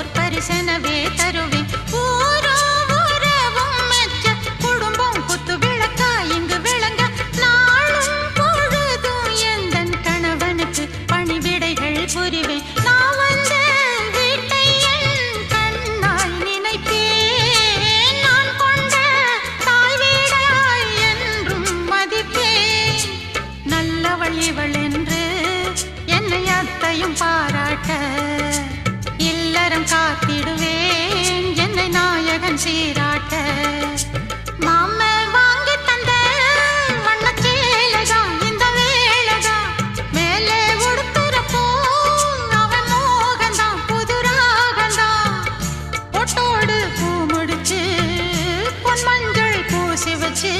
பெற்றோர் பரிசனவே தருவேன் புரிவேன். நான் வந்த வீட்டை என் கண்ணால் நினைப்பேன். நான் கொண்ட தாய் வீடாய் என்றும் மதிப்பேன். நல்லவள் இவள் என்று என்னை அத்தையும் பாராட்ட जंजीरा